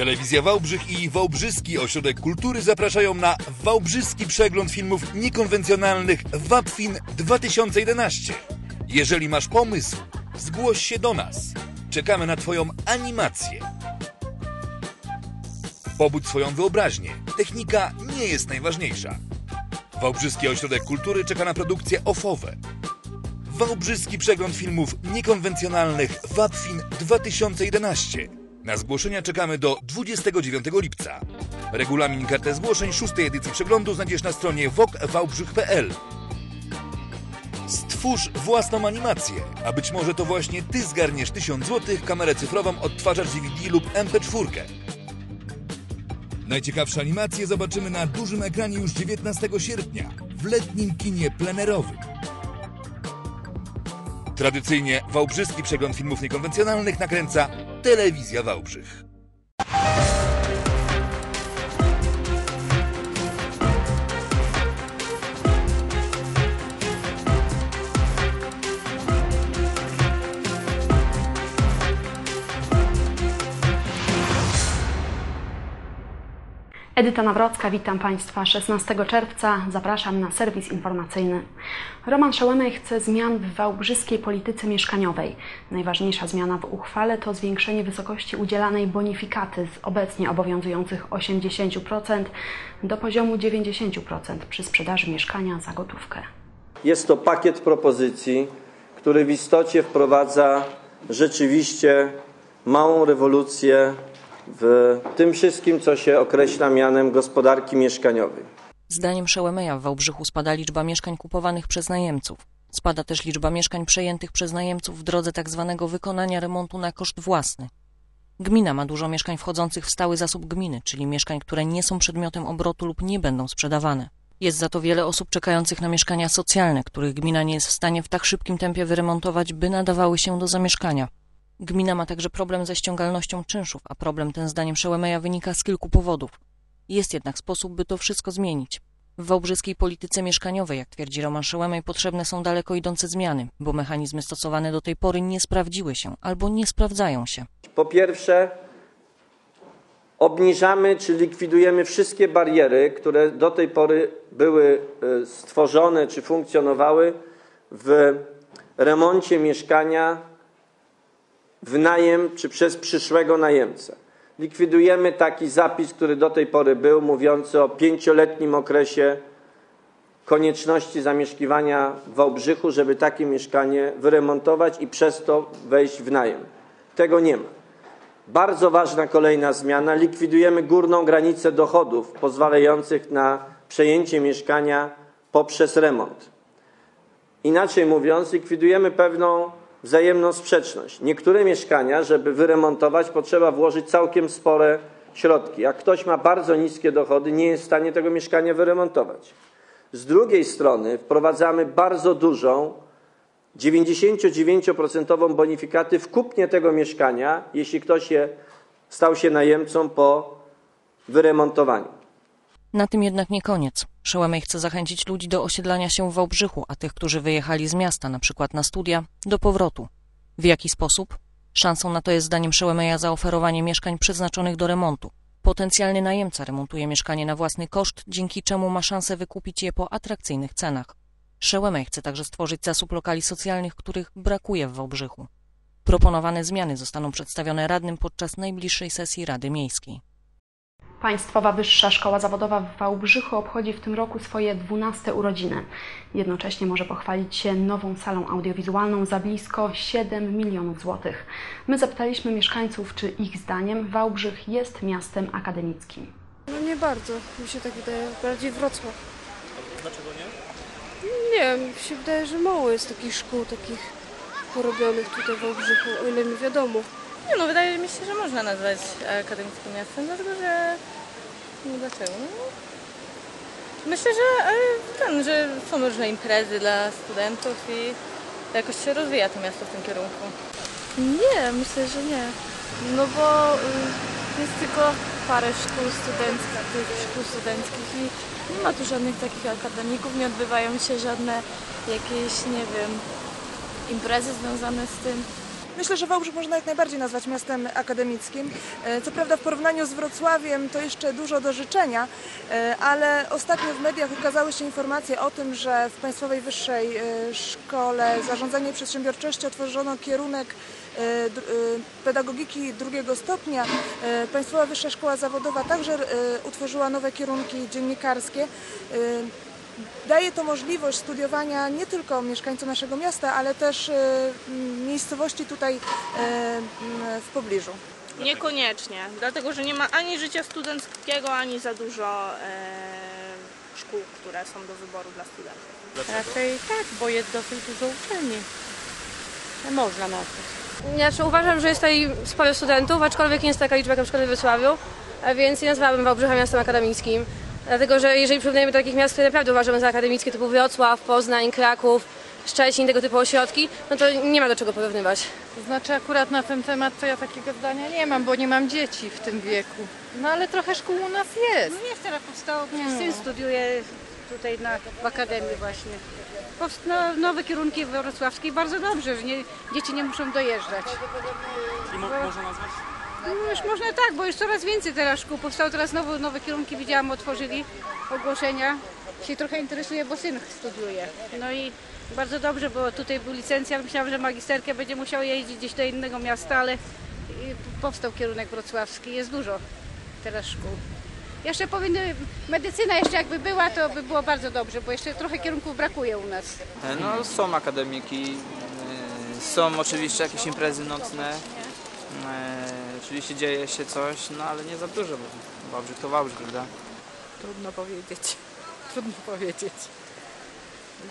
Telewizja Wałbrzych i Wałbrzyski Ośrodek Kultury zapraszają na Wałbrzyski Przegląd Filmów Niekonwencjonalnych WAPFIN 2011. Jeżeli masz pomysł, zgłoś się do nas. Czekamy na Twoją animację. Pobudź swoją wyobraźnię. Technika nie jest najważniejsza. Wałbrzyski Ośrodek Kultury czeka na produkcje ofowe. Wałbrzyski Przegląd Filmów Niekonwencjonalnych WAPFIN 2011. Na zgłoszenia czekamy do 29 lipca. Regulamin kartę zgłoszeń szóstej edycji przeglądu znajdziesz na stronie wokWałbrzych.pl. Stwórz własną animację, a być może to właśnie Ty zgarniesz 1000 zł, kamerę cyfrową, odtwarzacz DVD lub MP4. Najciekawsze animacje zobaczymy na dużym ekranie już 19 sierpnia w letnim kinie plenerowym. Tradycyjnie Wałbrzyski Przegląd Filmów Niekonwencjonalnych nakręca Telewizja Wałbrzych. Edyta Nawrocka, witam Państwa 16 czerwca. Zapraszam na serwis informacyjny. Roman Szełemej chce zmian w wałbrzyskiej polityce mieszkaniowej. Najważniejsza zmiana w uchwale to zwiększenie wysokości udzielanej bonifikaty z obecnie obowiązujących 80% do poziomu 90% przy sprzedaży mieszkania za gotówkę. Jest to pakiet propozycji, który w istocie wprowadza rzeczywiście małą rewolucję w tym wszystkim, co się określa mianem gospodarki mieszkaniowej. Zdaniem Szełemeja w Wałbrzychu spada liczba mieszkań kupowanych przez najemców. Spada też liczba mieszkań przejętych przez najemców w drodze tzw. wykonania remontu na koszt własny. Gmina ma dużo mieszkań wchodzących w stały zasób gminy, czyli mieszkań, które nie są przedmiotem obrotu lub nie będą sprzedawane. Jest za to wiele osób czekających na mieszkania socjalne, których gmina nie jest w stanie w tak szybkim tempie wyremontować, by nadawały się do zamieszkania. Gmina ma także problem ze ściągalnością czynszów, a problem ten zdaniem Szełemeja wynika z kilku powodów. Jest jednak sposób, by to wszystko zmienić. W wałbrzyskiej polityce mieszkaniowej, jak twierdzi Roman Szełemej, potrzebne są daleko idące zmiany, bo mechanizmy stosowane do tej pory nie sprawdziły się albo nie sprawdzają się. Po pierwsze, obniżamy czy likwidujemy wszystkie bariery, które do tej pory były e, stworzone czy funkcjonowały w remoncie mieszkania w najem czy przez przyszłego najemcę. Likwidujemy taki zapis, który do tej pory był, mówiący o pięcioletnim okresie konieczności zamieszkiwania w Wałbrzychu, żeby takie mieszkanie wyremontować i przez to wejść w najem. Tego nie ma. Bardzo ważna kolejna zmiana. Likwidujemy górną granicę dochodów pozwalających na przejęcie mieszkania poprzez remont. Inaczej mówiąc, likwidujemy pewną wzajemną sprzeczność. Niektóre mieszkania, żeby wyremontować, potrzeba włożyć całkiem spore środki. Jak ktoś ma bardzo niskie dochody, nie jest w stanie tego mieszkania wyremontować. Z drugiej strony wprowadzamy bardzo dużą, 99% bonifikaty w kupnie tego mieszkania, jeśli ktoś je, stał się najemcą po wyremontowaniu. Na tym jednak nie koniec. Szełemej chce zachęcić ludzi do osiedlania się w Wałbrzychu, a tych, którzy wyjechali z miasta, na przykład na studia, do powrotu. W jaki sposób? Szansą na to jest zdaniem Szełemeja zaoferowanie mieszkań przeznaczonych do remontu. Potencjalny najemca remontuje mieszkanie na własny koszt, dzięki czemu ma szansę wykupić je po atrakcyjnych cenach. Szełemej chce także stworzyć zasób lokali socjalnych, których brakuje w Wałbrzychu. Proponowane zmiany zostaną przedstawione radnym podczas najbliższej sesji Rady Miejskiej. Państwowa Wyższa Szkoła Zawodowa w Wałbrzychu obchodzi w tym roku swoje 12 urodziny. Jednocześnie może pochwalić się nową salą audiowizualną za blisko 7 milionów złotych. My zapytaliśmy mieszkańców, czy ich zdaniem Wałbrzych jest miastem akademickim. No nie bardzo, mi się tak wydaje, bardziej Wrocław. Dlaczego nie? Nie wiem, mi się wydaje, że mało jest takich szkół, takich porobionych tutaj w Wałbrzychu, o ile mi wiadomo. Nie no, wydaje mi się, że można nazwać akademickim miastem, dlatego że... No dlaczego? No, myślę, że e, ten, że są różne imprezy dla studentów i jakoś się rozwija to miasto w tym kierunku. Nie, myślę, że nie. No bo y, jest tylko parę szkół studenckich, tych szkół studenckich i nie ma tu żadnych takich akademików, nie odbywają się żadne jakieś, nie wiem, imprezy związane z tym. Myślę, że Wałbrzych można jak najbardziej nazwać miastem akademickim. E, Co prawda w porównaniu z Wrocławiem to jeszcze dużo do życzenia, e, ale ostatnio w mediach ukazały się informacje o tym, że w Państwowej Wyższej e, Szkole Zarządzania i Przedsiębiorczości otworzono kierunek pedagogiki drugiego stopnia. Państwowa Wyższa Szkoła Zawodowa także utworzyła nowe kierunki dziennikarskie. Daje to możliwość studiowania nie tylko mieszkańcom naszego miasta, ale też e, miejscowości tutaj e, w pobliżu. Niekoniecznie, dlatego że nie ma ani życia studenckiego, ani za dużo e, szkół, które są do wyboru dla studentów. Raczej tak, bo jest dosyć dużo uczelni. Można nazwać. Znaczy uważam, że jest tutaj sporo studentów, aczkolwiek nie jest taka liczba jak na przykład w Wrocławiu, więc nie nazwałabym Wałbrzycha miastem akademickim. Dlatego, że jeżeli porównujemy do takich miast, które naprawdę uważamy za akademickie, typu Wrocław, Poznań, Kraków, Szczecin, tego typu ośrodki, no to nie ma do czego porównywać. To znaczy akurat na ten temat to ja takiego zdania nie mam, bo nie mam dzieci w tym wieku. No ale trochę szkół u nas jest. No jest teraz powstało, przecież syn studiuje tutaj na, w Akademii właśnie. Powstały nowe kierunki wrocławskie bardzo dobrze, że nie, dzieci nie muszą dojeżdżać. I mo- można nazwać? No już można tak, bo już coraz więcej teraz szkół. Powstały teraz nowe, nowe kierunki, widziałam, otworzyli ogłoszenia. Się trochę interesuje, bo syn studiuje. No i bardzo dobrze, bo tutaj był licencjat. Myślałam, że magisterkę będzie musiał jeździć gdzieś do innego miasta, ale powstał kierunek wrocławski. Jest dużo teraz szkół. Jeszcze powinny, medycyna jeszcze jakby była, to by było bardzo dobrze, bo jeszcze trochę kierunków brakuje u nas. No są akademiki, y, są oczywiście jakieś imprezy nocne, oczywiście dzieje się coś, no ale nie za dużo, bo Wałbrzych to Wałbrzych, prawda? Trudno powiedzieć. Trudno powiedzieć.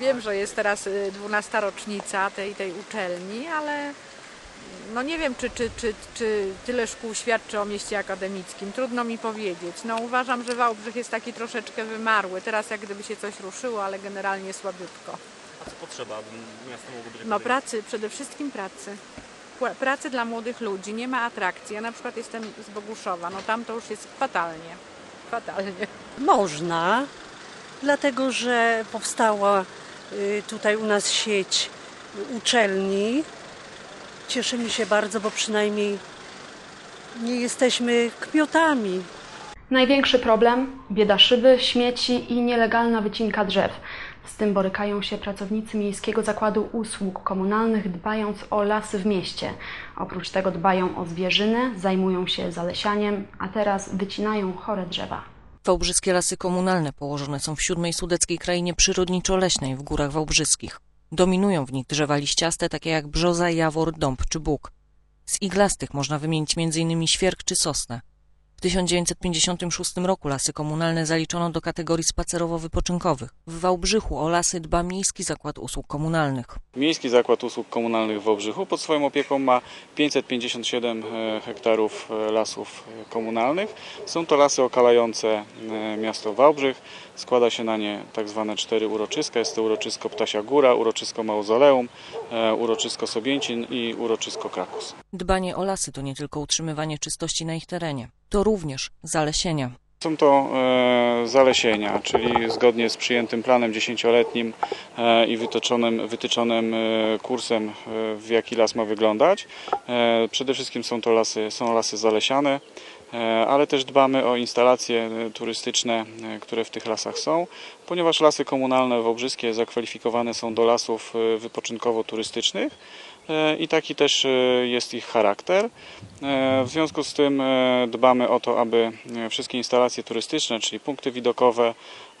Wiem, że jest teraz y, 12 rocznica tej, tej uczelni, ale no nie wiem, czy, czy, czy, czy tyle szkół świadczy o mieście akademickim. Trudno mi powiedzieć. No uważam, że Wałbrzych jest taki troszeczkę wymarły. Teraz jak gdyby się coś ruszyło, ale generalnie słabiutko. A co potrzeba, aby miasto mogło być No akademickie? pracy, przede wszystkim pracy. Pracy dla młodych ludzi, nie ma atrakcji. Ja na przykład jestem z Boguszowa, no tam to już jest fatalnie. Fatalnie. Można, dlatego że powstała y, tutaj u nas sieć uczelni. Cieszymy się bardzo, bo przynajmniej nie jesteśmy kmiotami. Największy problem bieda szyby, śmieci i nielegalna wycinka drzew. Z tym borykają się pracownicy Miejskiego Zakładu Usług Komunalnych, dbając o lasy w mieście. Oprócz tego dbają o zwierzynę, zajmują się zalesianiem, a teraz wycinają chore drzewa. Wałbrzyskie lasy komunalne położone są w siódmej sudeckiej krainie przyrodniczo-leśnej w Górach Wałbrzyskich. Dominują w nich drzewa liściaste takie jak brzoza, jawor, dąb czy bóg. Z iglastych można wymienić m.in. świerk czy sosnę. W 1956 roku lasy komunalne zaliczono do kategorii spacerowo-wypoczynkowych. W Wałbrzychu o lasy dba Miejski Zakład Usług Komunalnych. Miejski Zakład Usług Komunalnych w Wałbrzychu pod swoją opieką ma 557 e, hektarów e, lasów e, komunalnych. Są to lasy okalające miasto Wałbrzych. Składa się na nie tak zwane cztery uroczyska. Jest to uroczysko Ptasia Góra, uroczysko Mauzoleum, uroczysko Sobięcin i uroczysko Krakus. Dbanie o lasy to nie tylko utrzymywanie czystości na ich terenie, to również zalesienia. Są to e, zalesienia, czyli zgodnie z przyjętym planem dziesięcioletnim e, i wytyczonym, wytyczonym e, kursem, w jaki las ma wyglądać. Przede wszystkim są to lasy, są lasy zalesiane, ale też dbamy o instalacje e, turystyczne, e, które w tych lasach są, ponieważ lasy komunalne wałbrzyskie zakwalifikowane są do lasów e, wypoczynkowo-turystycznych e, i taki też e, jest ich charakter. E, W związku z tym e, dbamy o to, aby e, wszystkie instalacje turystyczne, czyli punkty widokowe,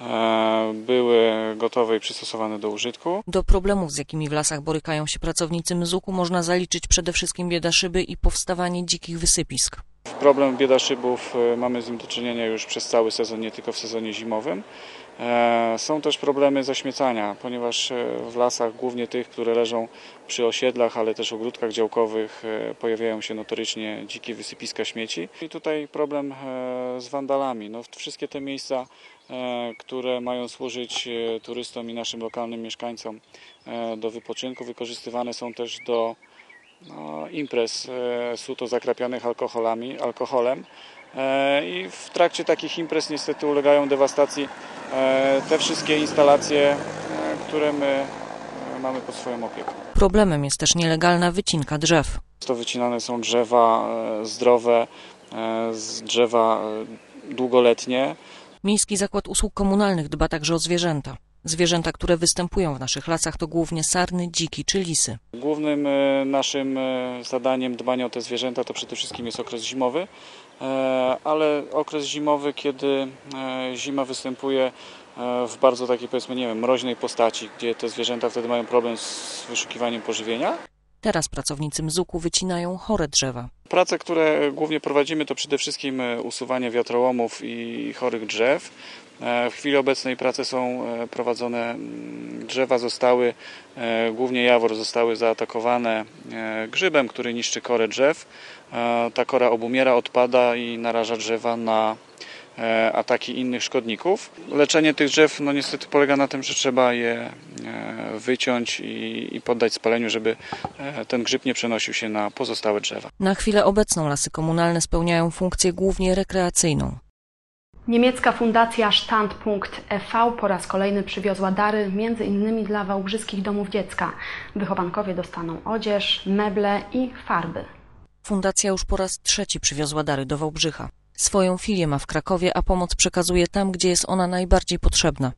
e, były gotowe i przystosowane do użytku. Do problemów, z jakimi w lasach borykają się pracownicy Mzuku, można zaliczyć przede wszystkim bieda szyby i powstawanie dzikich wysypisk. Problem bieda szybów e, mamy z nim do czynienia już przez cały sezon, nie tylko w sezonie zimowym. E, Są też problemy zaśmiecania, ponieważ e, w lasach, głównie tych, które leżą przy osiedlach, ale też ogródkach działkowych, e, pojawiają się notorycznie dzikie wysypiska śmieci. I tutaj problem z wandalami. No, wszystkie te miejsca, które mają służyć turystom i naszym lokalnym mieszkańcom do wypoczynku, wykorzystywane są też do no, imprez e, suto zakrapianych alkoholami, alkoholem. E, I w trakcie takich imprez niestety ulegają dewastacji e, te wszystkie instalacje, które my mamy pod swoją opieką. Problemem jest też nielegalna wycinka drzew. To wycinane są drzewa zdrowe, drzewa długoletnie. Miejski Zakład Usług Komunalnych dba także o zwierzęta. Zwierzęta, które występują w naszych lasach to głównie sarny, dziki czy lisy. Głównym e, naszym e, zadaniem dbania o te zwierzęta to przede wszystkim jest okres zimowy, e, ale okres zimowy, kiedy zima występuje w bardzo takiej powiedzmy, nie wiem, mroźnej postaci, gdzie te zwierzęta wtedy mają problem z wyszukiwaniem pożywienia. Teraz pracownicy Mzuku wycinają chore drzewa. Prace, które głównie prowadzimy, to przede wszystkim usuwanie wiatrołomów i chorych drzew. E, W chwili obecnej prace są e, prowadzone, drzewa zostały, e, głównie jawor, zostały zaatakowane grzybem, który niszczy korę drzew. Ta kora obumiera, odpada i naraża drzewa na ataki innych szkodników. Leczenie tych drzew no niestety polega na tym, że trzeba je wyciąć i, i poddać spaleniu, żeby ten grzyb nie przenosił się na pozostałe drzewa. Na chwilę obecną lasy komunalne spełniają funkcję głównie rekreacyjną. Niemiecka fundacja Standpunkt e.V. po raz kolejny przywiozła dary m.in. dla wałbrzyskich domów dziecka. Wychowankowie dostaną odzież, meble i farby. Fundacja już po raz trzeci przywiozła dary do Wałbrzycha. Swoją filię ma w Krakowie, a pomoc przekazuje tam, gdzie jest ona najbardziej potrzebna.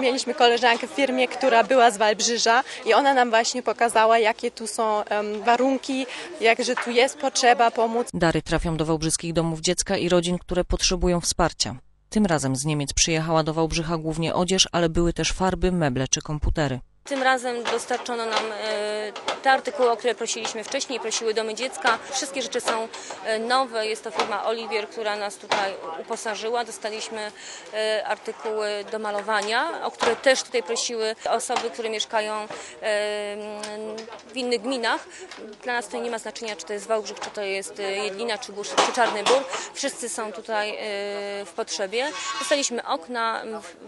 Mieliśmy koleżankę w firmie, która była z Wałbrzyża i ona nam właśnie pokazała, jakie tu są em, warunki, jakże tu jest potrzeba pomóc. Dary trafią do wałbrzyskich domów dziecka i rodzin, które potrzebują wsparcia. Tym razem z Niemiec przyjechała do Wałbrzycha głównie odzież, ale były też farby, meble czy komputery. Tym razem dostarczono nam e, te artykuły, o które prosiliśmy wcześniej, prosiły domy dziecka. Wszystkie rzeczy są e, nowe. Jest to firma Oliwier, która nas tutaj uposażyła. Dostaliśmy e, artykuły do malowania, o które też tutaj prosiły osoby, które mieszkają w innych gminach. Dla nas to nie ma znaczenia, czy to jest Wałbrzych, czy to jest Jedlina, czy Busz, czy Czarny Bór. Wszyscy są tutaj w potrzebie. Dostaliśmy okna,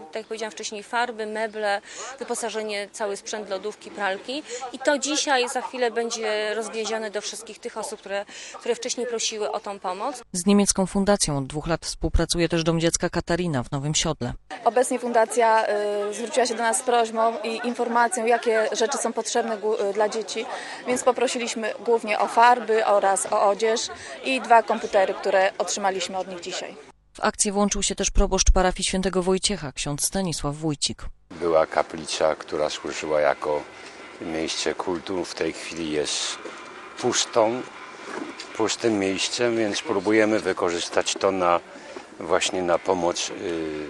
tak jak powiedziałam wcześniej, farby, meble, wyposażenie, cały sprzęt lodówki, pralki. I to dzisiaj za chwilę będzie rozwiezione do wszystkich tych osób, które, które wcześniej prosiły o tą pomoc. Z niemiecką fundacją od dwóch lat współpracuje też Dom Dziecka Katarina w Nowym Siodle. Obecnie fundacja y, zwróciła się do nas z prośbą i informacją, jakie rzeczy są potrzebne y, dla dzieci, więc poprosiliśmy głównie o farby oraz o odzież i dwa komputery, które otrzymaliśmy od nich dzisiaj. W akcję włączył się też proboszcz parafii świętego Wojciecha, ksiądz Stanisław Wójcik. Była kaplica, która służyła jako miejsce kultu. W tej chwili jest pustą, pustym miejscem, więc próbujemy wykorzystać to na właśnie na pomoc y,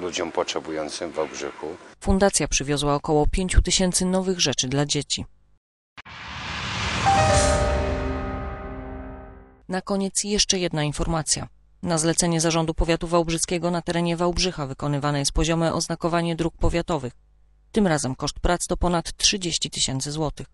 ludziom potrzebującym w Wałbrzychu. Fundacja przywiozła około 5 tysięcy nowych rzeczy dla dzieci. Na koniec jeszcze jedna informacja. Na zlecenie Zarządu Powiatu Wałbrzyskiego na terenie Wałbrzycha wykonywane jest poziome oznakowanie dróg powiatowych. Tym razem koszt prac to ponad 30 tysięcy złotych.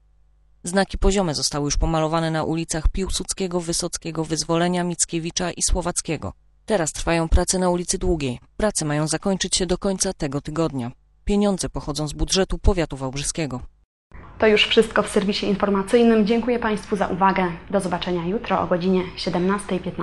Znaki poziome zostały już pomalowane na ulicach Piłsudskiego, Wysockiego, Wyzwolenia, Mickiewicza i Słowackiego. Teraz trwają prace na ulicy Długiej. Prace mają zakończyć się do końca tego tygodnia. Pieniądze pochodzą z budżetu powiatu wałbrzyskiego. To już wszystko w serwisie informacyjnym. Dziękuję Państwu za uwagę. Do zobaczenia jutro o godzinie 17.15.